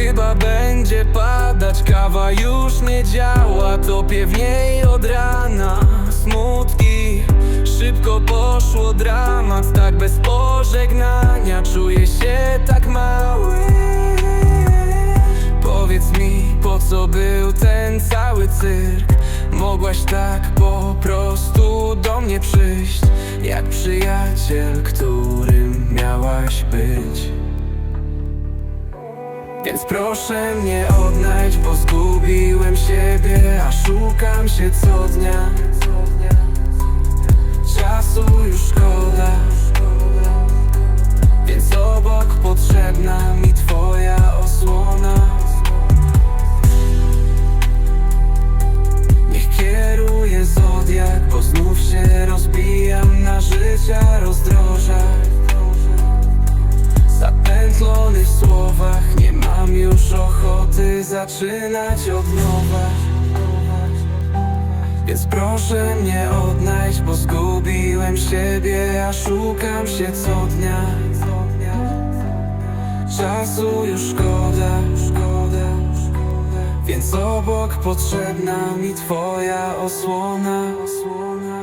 Chyba będzie padać, kawa już nie działa Topię w niej od rana. Smutki, szybko poszło dramat Tak bez pożegnania, czuję się tak mały. Powiedz mi, po co był ten cały cyrk? Mogłaś tak po prostu do mnie przyjść Jak przyjaciel, którym miałaś być Więc proszę mnie odnajdź, bo zgubiłem siebie A szukam się co dnia ochoty zaczynać od nowa. Więc proszę mnie odnajdź, bo zgubiłem siebie, a szukam się co dnia. Czasu już szkoda, szkoda. Więc obok potrzebna mi twoja osłona, osłona.